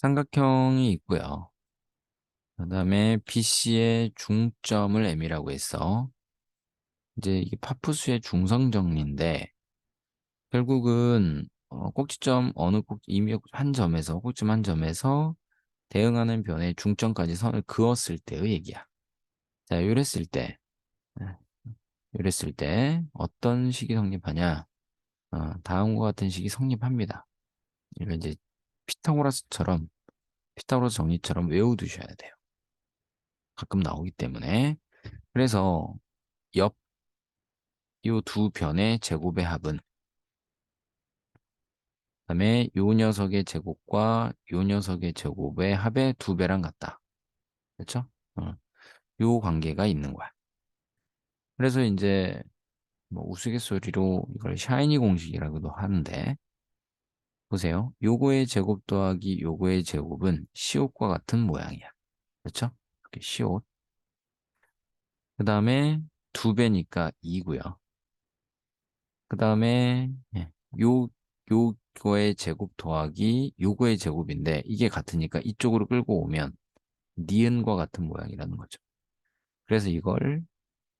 삼각형이 있고요. 그 다음에 BC의 중점을 M이라고 했어. 이제 이게 파푸수의 중성 정리인데 결국은 어, 꼭지점 어느 꼭 이미 한 점에서 꼭지점 한 점에서 대응하는 변의 중점까지 선을 그었을 때의 얘기야. 자, 이랬을 때, 이랬을 때 어떤 식이 성립하냐? 어, 다음과 같은 식이 성립합니다. 이걸 이제 피타고라스처럼 피타고라스 정리처럼 외워두셔야 돼요. 가끔 나오기 때문에 그래서 옆 이 두 변의 제곱의 합은 그다음에 요 녀석의 제곱과 요 녀석의 제곱의 합의 두 배랑 같다. 그렇죠? 어. 요 관계가 있는 거야. 그래서 이제 뭐 우스갯소리로 이걸 샤이니 공식이라고도 하는데 보세요. 요거의 제곱 더하기 요거의 제곱은 시옷과 같은 모양이야. 그렇죠? 이렇게 시옷. 그 다음에 두 배니까 2고요. 그 다음에 예, 요 요거의 제곱 더하기 요거의 제곱인데 이게 같으니까 이쪽으로 끌고 오면 니은과 같은 모양이라는 거죠. 그래서 이걸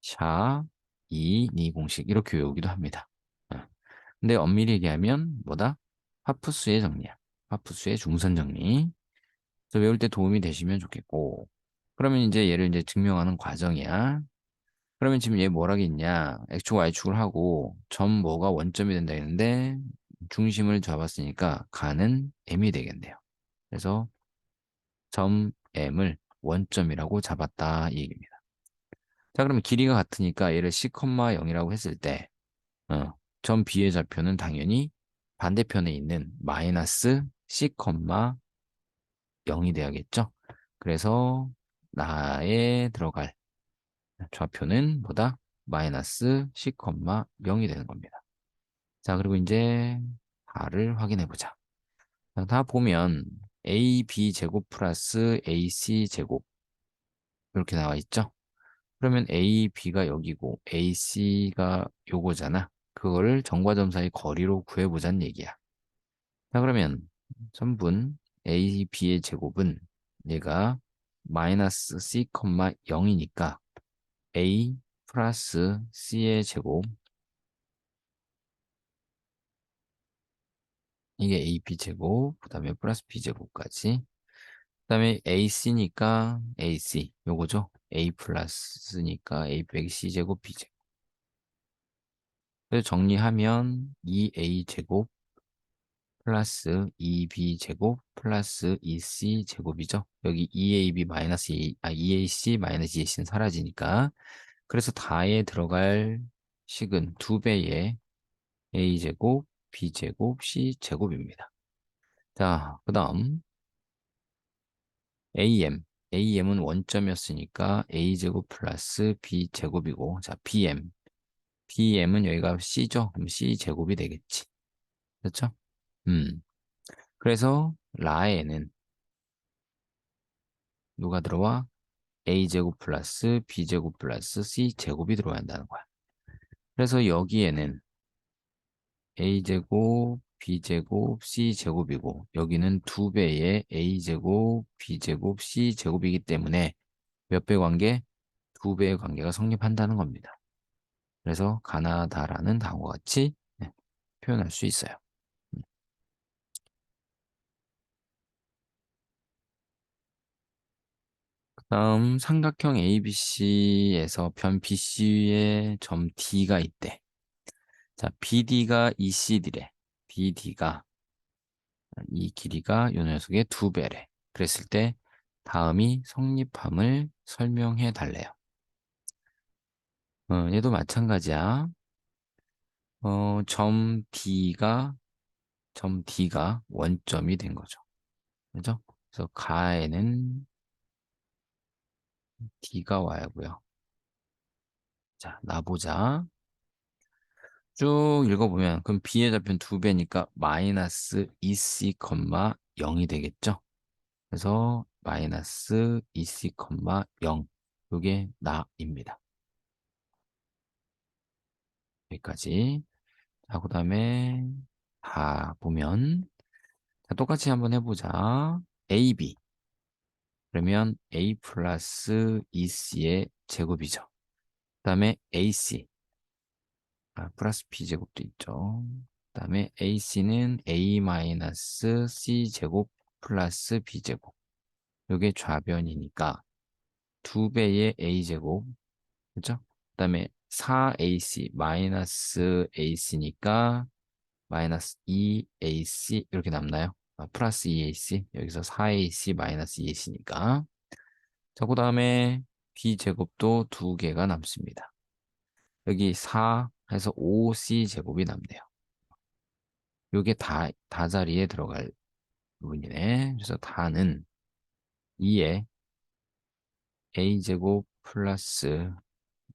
샤, 이, 니 공식 이렇게 외우기도 합니다. 어. 근데 엄밀히 얘기하면 뭐다? 하프수의 정리야. 하프수의 중선 정리. 그래서 외울 때 도움이 되시면 좋겠고 그러면 이제 얘를 이제 증명하는 과정이야. 그러면 지금 얘 뭐라겠냐? x축, y축을 하고 점 뭐가 원점이 된다 했는데 중심을 잡았으니까 가는 m이 되겠네요. 그래서 점 m을 원점이라고 잡았다 이 얘기입니다. 자 그러면 길이가 같으니까 얘를 c, 0이라고 했을 때 어, 점 b의 좌표는 당연히 반대편에 있는 마이너스 c, 0이 돼야겠죠. 그래서 나에 들어갈 좌표는 뭐다? 마이너스 c, 0이 되는 겁니다. 자, 그리고 이제 바를 확인해 보자. 자, 다 보면 AB 제곱 플러스 AC 제곱 이렇게 나와 있죠? 그러면 AB가 여기고 AC가 요거잖아. 그거를 점과 점 사이 거리로 구해보자는 얘기야. 자, 그러면 전분 AB의 제곱은 얘가 마이너스 C, 0이니까 A 플러스 C의 제곱. 이게 AP 제곱 그 다음에 플러스 B 제곱까지. 그 다음에 AC니까 AC 요거죠? A 플러스니까 A 빼기 C 제곱 B 제곱 정리하면 2A 제곱 플러스 2B 제곱 플러스 2C 제곱이죠. 여기 2AB 마이너스 2, 아, 2AC 마이너스 2AC는 사라지니까 그래서 다에 들어갈 식은 두 배의 A 제곱, B 제곱, C 제곱입니다. 자, 그 다음 AM, AM은 원점이었으니까 A 제곱 플러스 B 제곱이고 자, BM, BM은 여기가 C죠. 그럼 C 제곱이 되겠지. 그렇죠? 음. 그래서 라에는 누가 들어와? a제곱 플러스 b제곱 플러스 c제곱이 들어야 한다는 거야. 그래서 여기에는 a제곱, b제곱, c제곱이고 여기는 두 배의 a제곱, b제곱, c제곱이기 때문에 몇 배 관계? 두 배의 관계가 성립한다는 겁니다. 그래서 가나다라는 다음과 같이 네, 표현할 수 있어요. 다음 삼각형 ABC에서 변 BC에 점 D가 있대. 자, BD가 ECD래. BD가 이 길이가 이 녀석의 두 배래. 그랬을 때 다음이 성립함을 설명해 달래요. 어, 얘도 마찬가지야. 어, 점 D가 점 D가 원점이 된 거죠. 그죠? 그래서 가에는 D가 와야 고요. 자, 나보자. 쭉 읽어보면 그럼 B의 좌표는 두 배니까 마이너스 2C, 0이 되겠죠? 그래서 마이너스 2C, 0 이게 나입니다. 여기까지. 자, 그 다음에 다 보면 자, 똑같이 한번 해보자. AB. 그러면 A 플러스 EC의 제곱이죠. 그 다음에 AC. 아, 플러스 B제곱도 있죠. 그 다음에 AC는 A 마이너스 C제곱 플러스 B제곱. 이게 좌변이니까 두 배의 A제곱. 그죠? 그 다음에 4AC 마이너스 AC니까 마이너스 2AC 이렇게 남나요? 아, 플러스 2AC 여기서 4AC 마이너스 2AC니까 자, 그 다음에 B제곱도 두 개가 남습니다. 여기 4 해서 5C제곱이 남네요. 요게 다, 다 자리에 들어갈 부분이네. 그래서 다는 2에 A제곱 플러스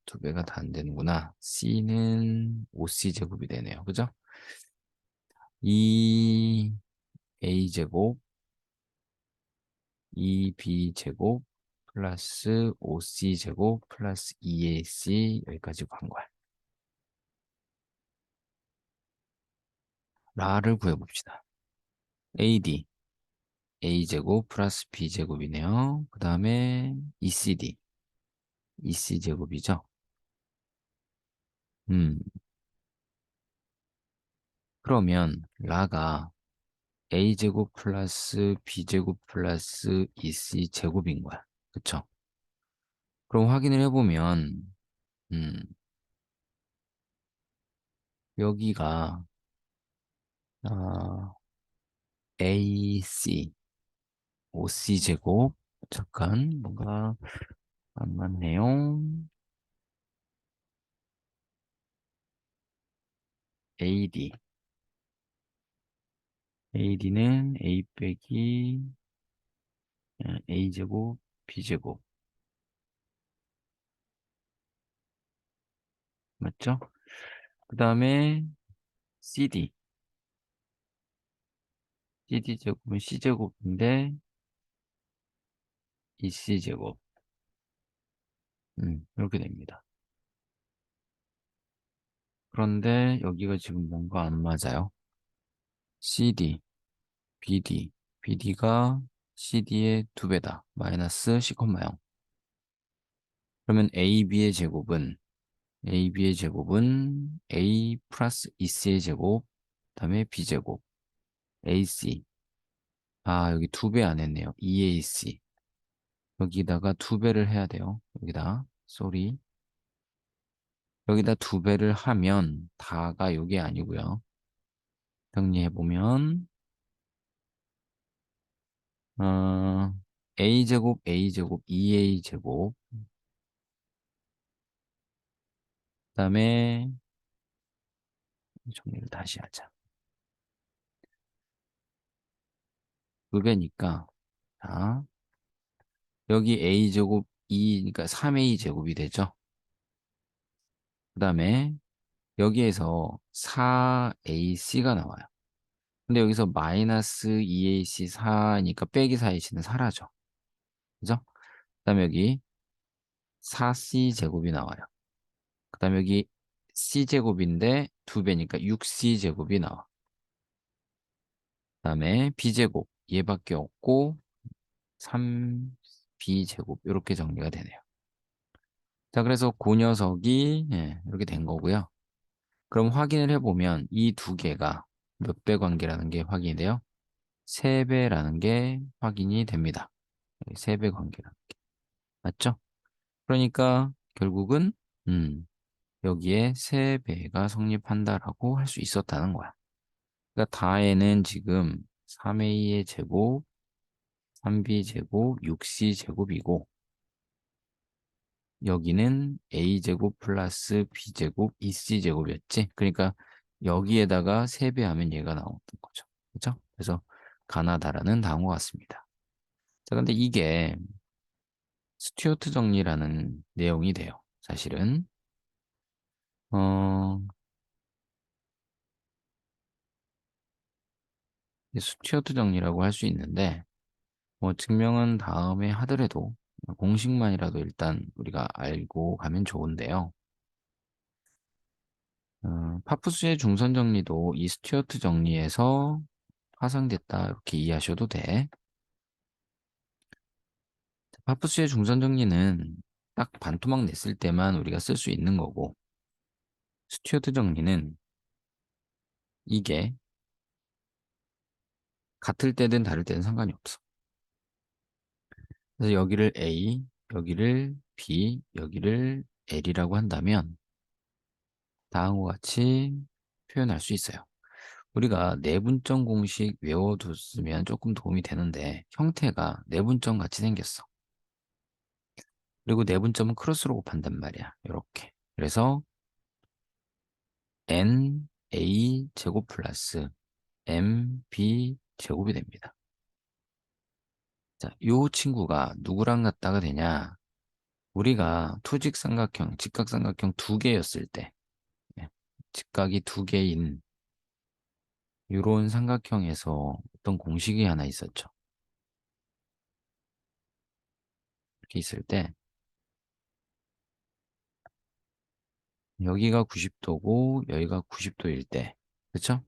두 배가 다 안 되는구나. C는 5C제곱이 되네요. 그죠? 2 A제곱 2B제곱 플러스 5C제곱 플러스 2AC 여기까지 간 거야. 라를 구해봅시다. AD A제곱 플러스 B제곱이네요. 그 다음에 ECD EC제곱이죠. 음. 그러면 라가 a제곱 플러스 b제곱 플러스 2c제곱인 거야. 그쵸? 그럼 확인을 해보면 음, 여기가 어, ac 5c제곱 잠깐 뭔가 안 맞네요. AD AD는 A 빼기 A제곱 B제곱 맞죠? 그 다음에 CD CD제곱은 C제곱인데 이 C제곱 음, 이렇게 됩니다. 그런데 여기가 지금 뭔가 안 맞아요. CD, BD, BD가 CD의 두 배다. 마이너스 C, 0. 그러면 AB의 제곱은 AB의 제곱은 A 플러스 EC의 제곱, 그 다음에 B제곱, AC. 아, 여기 두 배 안 했네요. EAC. 여기다가 두 배를 해야 돼요. 여기다, 쏘리. 여기다 두 배를 하면 다가 이게 아니고요. 정리해 보면 어, a제곱, a제곱, 2a제곱 그 다음에 정리를 다시 하자. 두 배니까 자, 여기 a제곱 2, 그러니까 3a제곱이 되죠. 그 다음에 여기에서 4ac가 나와요. 근데 여기서 마이너스 2ac 4니까 빼기 4ac는 사라져. 그죠? 그 다음에 여기 4c 제곱이 나와요. 그 다음에 여기 c제곱인데 2배니까 6c제곱이 나와. 그 다음에 b제곱 얘밖에 없고 3b제곱 이렇게 정리가 되네요. 자 그래서 그 녀석이 예, 이렇게 된 거고요. 그럼 확인을 해보면 이 두 개가 몇 배 관계라는 게 확인이 돼요? 세 배라는 게 확인이 됩니다. 세배 관계라는 게. 맞죠? 그러니까 결국은 음, 여기에 세 배가 성립한다라고 할 수 있었다는 거야. 그러니까 다에는 지금 3a의 제곱, 3b 제곱, 6c 제곱이고 여기는 a제곱 플러스 b제곱, 2c제곱이었지. 그러니까 여기에다가 3배 하면 얘가 나오는 거죠. 그죠? 그래서 가나다라는 단어가 같습니다. 자, 근데 이게 스튜어트 정리라는 내용이 돼요. 사실은. 어, 스튜어트 정리라고 할 수 있는데, 뭐 증명은 다음에 하더라도 공식만이라도 일단 우리가 알고 가면 좋은데요. 어, 파푸스의 중선 정리도 이 스튜어트 정리에서 파생됐다 이렇게 이해하셔도 돼. 파푸스의 중선 정리는 딱 반토막 냈을 때만 우리가 쓸 수 있는 거고 스튜어드 정리는 이게 같을 때든 다를 때든 상관이 없어. 그래서 여기를 A, 여기를 B, 여기를 L이라고 한다면 다음과 같이 표현할 수 있어요. 우리가 내분점 공식 외워뒀으면 조금 도움이 되는데 형태가 내분점 같이 생겼어. 그리고 내분점은 크로스로 곱한단 말이야. 이렇게. 그래서 n a 제곱 플러스 m b 제곱이 됩니다. 자, 요 친구가 누구랑 같다가 되냐? 우리가 투직 삼각형, 직각 삼각형 두 개였을 때, 예, 직각이 두 개인 이런 삼각형에서 어떤 공식이 하나 있었죠. 이렇게 있을 때 여기가 90도고 여기가 90도일 때 그렇죠?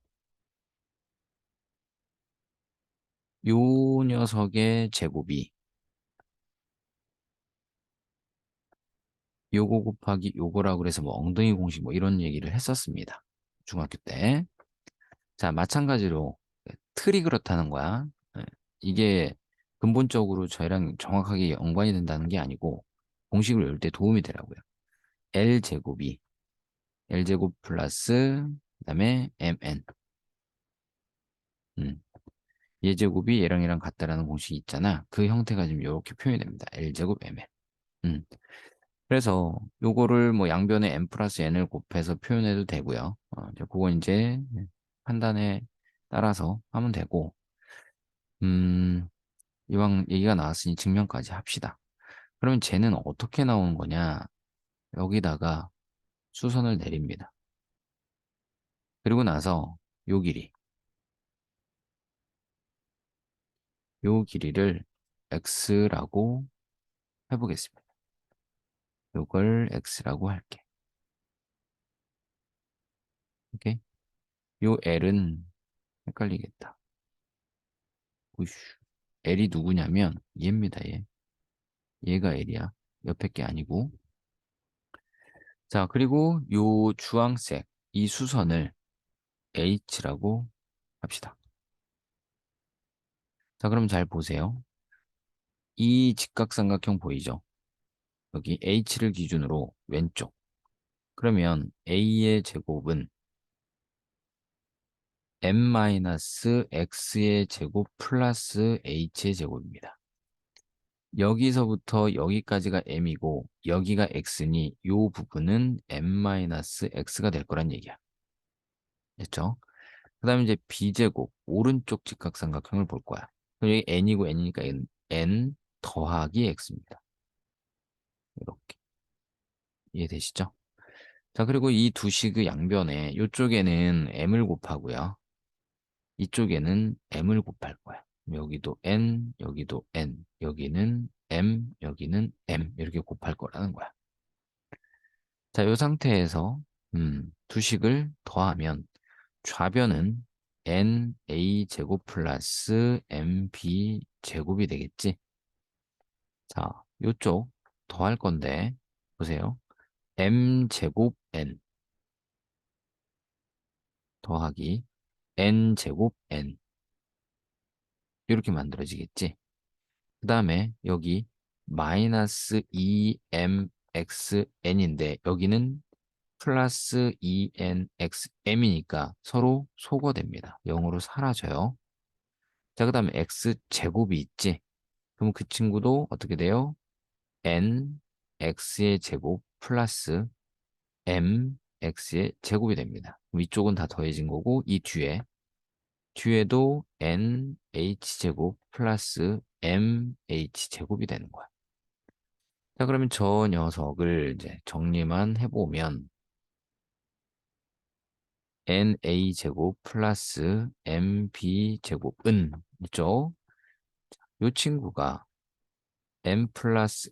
요 녀석의 제곱이 요거 곱하기 요거라고 그래서 뭐 엉덩이 공식 뭐 이런 얘기를 했었습니다. 중학교 때. 자, 마찬가지로 틀이 그렇다는 거야. 예, 이게 근본적으로 저희랑 정확하게 연관이 된다는 게 아니고 공식을 외울 때 도움이 되라고요. L제곱이 L제곱 플러스 그다음에 MN 음. 얘제곱이 얘랑 얘랑 같다라는 공식이 있잖아. 그 형태가 지금 이렇게 표현이 됩니다. L제곱 MN 음. 그래서 요거를 뭐 양변에 n 플러스 n을 곱해서 표현해도 되고요. 어, 그건 이제 판단에 따라서 하면 되고, 음, 이왕 얘기가 나왔으니 증명까지 합시다. 그러면 쟤는 어떻게 나오는 거냐? 여기다가 수선을 내립니다. 그리고 나서 요 길이, 요 길이를 x라고 해보겠습니다. 요걸 x라고 할게. 오케이? 요 L은 헷갈리겠다. 우슈. L이 누구냐면 얘입니다. 얘. 얘가 L이야. 옆에 게 아니고. 자, 그리고 요 주황색 이 수선을 H라고 합시다. 자, 그럼 잘 보세요. 이 직각삼각형 보이죠? 여기 H를 기준으로 왼쪽. 그러면 A의 제곱은 m-x의 제곱 플러스 h의 제곱입니다. 여기서부터 여기까지가 m이고 여기가 x니 이 부분은 m-x가 될 거란 얘기야. 됐죠? 그 다음에 이제 b제곱 오른쪽 직각삼각형을 볼 거야. 여기 n이고 n이니까 n, n 더하기 x입니다. 이렇게 이해되시죠? 자 그리고 이 두 식의 양변에 이쪽에는 m을 곱하고요. 이쪽에는 m을 곱할 거야. 여기도 n, 여기도 n, 여기는 m, 여기는 m 이렇게 곱할 거라는 거야. 자, 이 상태에서 음, 두 식을 더하면 좌변은 na 제곱 플러스 mb 제곱이 되겠지. 자, 이쪽 더할 건데 보세요. m 제곱 n 더하기 n제곱 n 이렇게 만들어지겠지. 그 다음에 여기 마이너스 2mxn인데 여기는 플러스 2nxm이니까 서로 소거됩니다. 0으로 사라져요. 자, 그 다음에 x제곱이 있지. 그럼 그 친구도 어떻게 돼요? n x의 제곱 플러스 m x의 제곱이 됩니다. 위쪽은 다 더해진 거고 이 뒤에 뒤에도 NH제곱 플러스 MH제곱이 되는 거야. 자, 그러면 저 녀석을 이제 정리만 해보면 이 친구가 M 플러스 N으로 묶을 거야. 그럼 생각을 해보면 여기가 M, N하고 m 플러스 n 이렇게 묶이지 않겠어요? 그죠? 여기에 mn이 들어옵니다. 자, 그러면 요 녀석을 정리만 해보면 nA제곱 플러스 mb제곱은 있죠? 요 친구가 m 플러스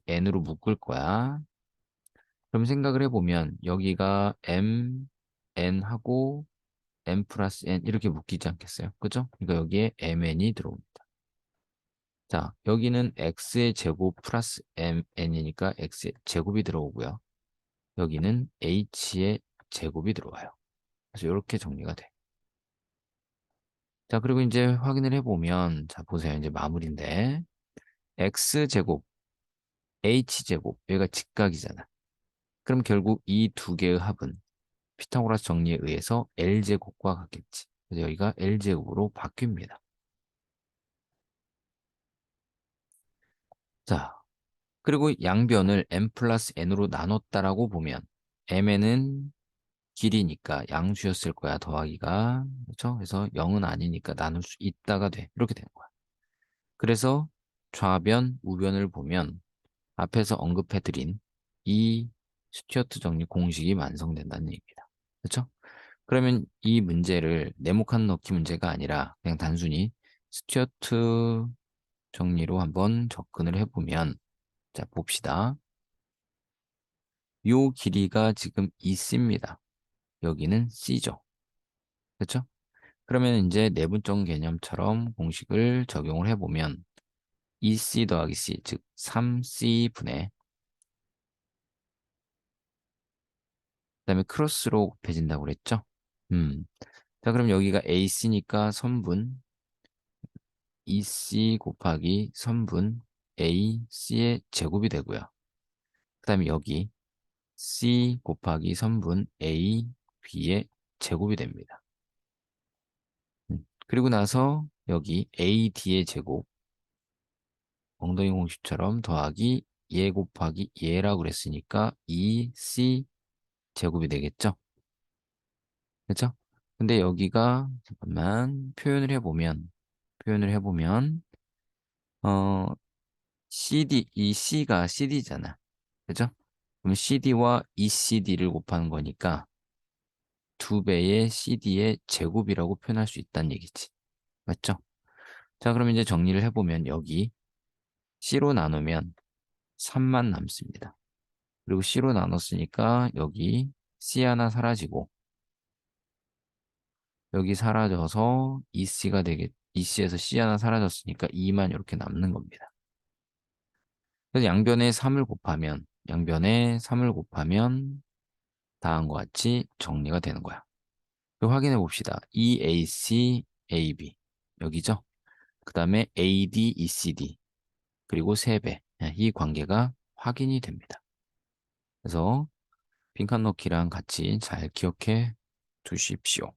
n으로 묶을 거야. 그럼 생각을 해보면 여기가 m, n하고 m 플러스 n 이렇게 묶이지 않겠어요? 그죠? 그러니까 여기에 mn이 들어옵니다. 자, 여기는 x의 제곱 플러스 m, n이니까 x의 제곱이 들어오고요. 여기는 h의 제곱이 들어와요. 그래서 이렇게 정리가 돼. 자, 그리고 이제 확인을 해보면, 자, 보세요. 이제 마무리인데, x제곱, h제곱, 여기가 직각이잖아. 그럼 결국 이 두 개의 합은 피타고라스 정리에 의해서 L제곱과 같겠지. 그래서 여기가 L제곱으로 바뀝니다. 자, 그리고 양변을 m 플러스 n으로 나눴다라고 보면 mn은 길이니까 양수였을 거야 더하기가 그렇죠? 그래서 0은 아니니까 나눌 수 있다가 돼 이렇게 되는 거야. 그래서 좌변 우변을 보면 앞에서 언급해드린 이 스튜어트 정리 공식이 완성된다는 얘기입니다. 그렇죠? 그러면 이 문제를 네모칸 넣기 문제가 아니라 그냥 단순히 스튜어트 정리로 한번 접근을 해보면 자 봅시다. 요 길이가 지금 있습니다. 여기는 C죠. 그렇죠? 그러면 이제 내분적 개념처럼 공식을 적용을 해보면 2C 더하기 C, 즉 3C분의 그 다음에 크로스로 곱해진다고 그랬죠? 음. 자, 그럼 여기가 AC니까 선분 2C 곱하기 선분 AC의 제곱이 되고요. 그 다음에 여기 C 곱하기 선분 A, B의 제곱이 됩니다. 음. 그리고 나서 여기 AD의 제곱 엉덩이 공식처럼 더하기 예 곱하기 예라고 그랬으니까 2C 제곱이 되겠죠? 그렇죠? 근데 여기가 잠깐만 표현을 해보면 표현을 해보면 어 CD 이 C가 CD잖아. 그죠? 그럼 CD와 ECD를 곱하는 거니까 두 배의 CD의 제곱이라고 표현할 수 있다는 얘기지. 맞죠? 자, 그럼 이제 정리를 해보면 여기 C로 나누면 3만 남습니다. 그리고 C로 나눴으니까 여기 C 하나 사라지고 여기 사라져서 EC가 되겠, EC에서 C 하나 사라졌으니까 2만 이렇게 남는 겁니다. 그래서 양변에 3을 곱하면 양변에 3을 곱하면 다음과 같이 정리가 되는 거야. 확인해 봅시다. EAC, AB 여기죠? 그 다음에 AD, ECD 그리고 3배 이 관계가 확인이 됩니다. 그래서 빈칸 넣기랑 같이 잘 기억해 두십시오.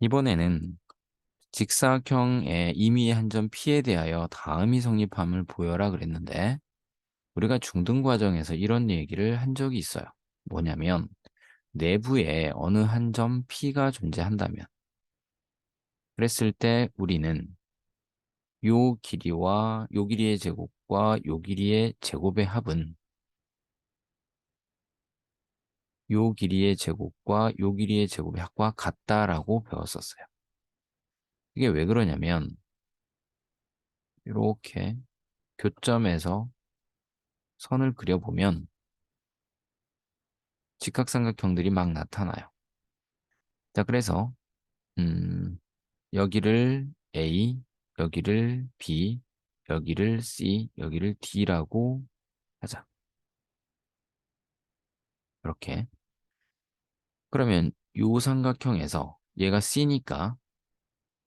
이번에는 직사각형의 임의의 한점 P에 대하여 다음이 성립함을 보여라 그랬는데 우리가 중등 과정에서 이런 얘기를 한 적이 있어요. 뭐냐면 내부에 어느 한 점 P가 존재한다면 그랬을 때 우리는 요 길이와 요 길이의 제곱과 요 길이의 제곱의 합은 요 길이의 제곱과 요 길이의 제곱의 합과 같다라고 배웠었어요. 이게 왜 그러냐면 이렇게 교점에서 선을 그려보면 직각삼각형들이 막 나타나요. 자, 그래서 음, 여기를 A, 여기를 B, 여기를 C, 여기를 D라고 하자. 이렇게. 그러면 요 삼각형에서 얘가 C니까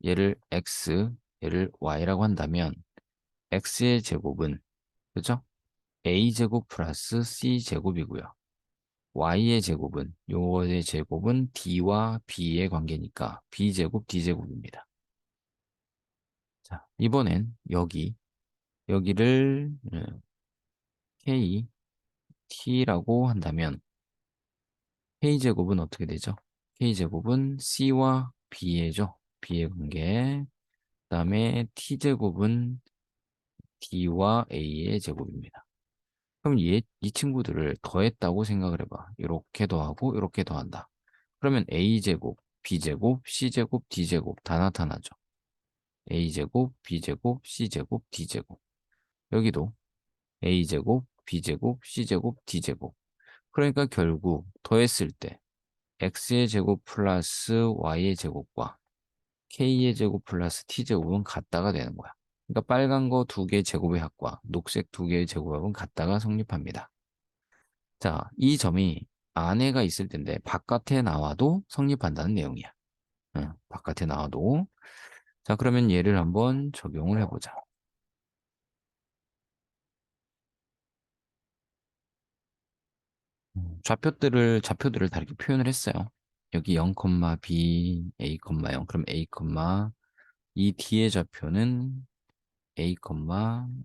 얘를 X, 얘를 Y라고 한다면 X의 제곱은 그죠? A제곱 플러스 C제곱이고요. Y의 제곱은 요거의 제곱은 D와 B의 관계니까 B제곱 D제곱입니다. 자, 이번엔 여기 여기를 네, K, T라고 한다면 K제곱은 어떻게 되죠? K제곱은 C와 B의죠. B의 관계. 그 다음에 T제곱은 D와 A의 제곱입니다. 그럼 얘, 이 친구들을 더했다고 생각을 해봐. 이렇게 더하고 이렇게 더한다. 그러면 A제곱, B제곱, C제곱, D제곱 다 나타나죠. A제곱, B제곱, C제곱, D제곱. 여기도 A제곱, B제곱, C제곱, D제곱. 그러니까 결국 더했을 때 X의 제곱 플러스 Y의 제곱과 K의 제곱 플러스 T제곱은 같다가 되는 거야. 그러니까 빨간 거 두 개의 제곱의 합과 녹색 두 개의 제곱의 합은 같다가 성립합니다. 자, 이 점이 안에가 있을 텐데 바깥에 나와도 성립한다는 내용이야. 응, 바깥에 나와도. 자, 그러면 얘를 한번 적용을 해보자. 음, 좌표들을 좌표들을 다 이렇게 표현을 했어요. 여기 0, b, a, 0. 그럼 a, 이 뒤의 좌표는 a,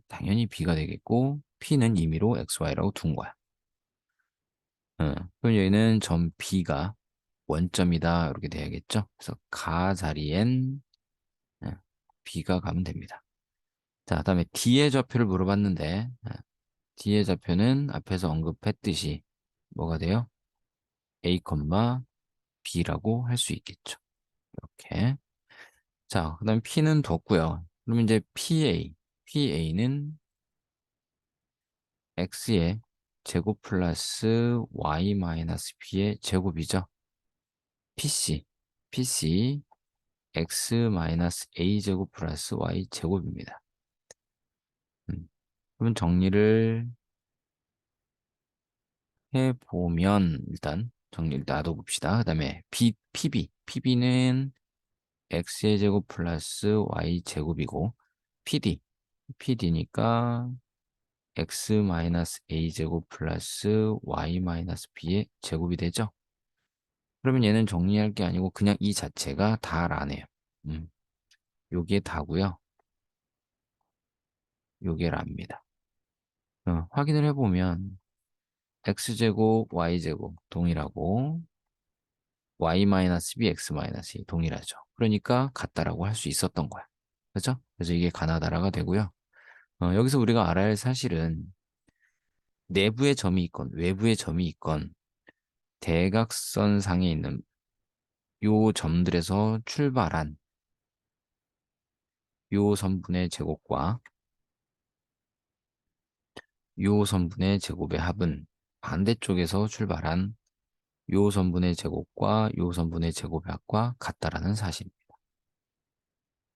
당연히 b가 되겠고 p는 임의로 xy라고 둔 거야. 응. 그럼 여기는 점 b가 원점이다 이렇게 돼야겠죠. 그래서 가 자리엔 응, b가 가면 됩니다. 자, 그 다음에 D의 좌표를 물어봤는데 응, D의 좌표는 앞에서 언급했듯이 뭐가 돼요? A, B라고 할 수 있겠죠. 이렇게. 자, 그 다음에 P는 뒀고요. 그럼 이제 PA, PA는 X의 제곱 플러스 Y 마이너스 B의 제곱이죠. PC, PC, X 마이너스 A 제곱 플러스 Y 제곱입니다. 음, 그러면 정리를 해보면 일단 정리를 놔둬 봅시다. 그 다음에 PB, PB는 x의 제곱 플러스 y 제곱이고 PD, PD니까 x 마이너스 a 제곱 플러스 y 마이너스 b의 제곱이 되죠. 그러면 얘는 정리할 게 아니고 그냥 이 자체가 다라네요. 음, 요게 다고요. 요게 랍니다. 어, 확인을 해보면 x제곱, y제곱 동일하고 y-b, x-2 동일하죠. 그러니까 같다라고 할 수 있었던 거야. 그렇죠? 그래서 이게 가나다라가 되고요. 어, 여기서 우리가 알아야 할 사실은 내부의 점이 있건 외부의 점이 있건 대각선상에 있는 요 점들에서 출발한 요 선분의 제곱과 요 선분의 제곱의 합은 반대쪽에서 출발한 요 선분의 제곱과 요 선분의 제곱의 합과 같다라는 사실.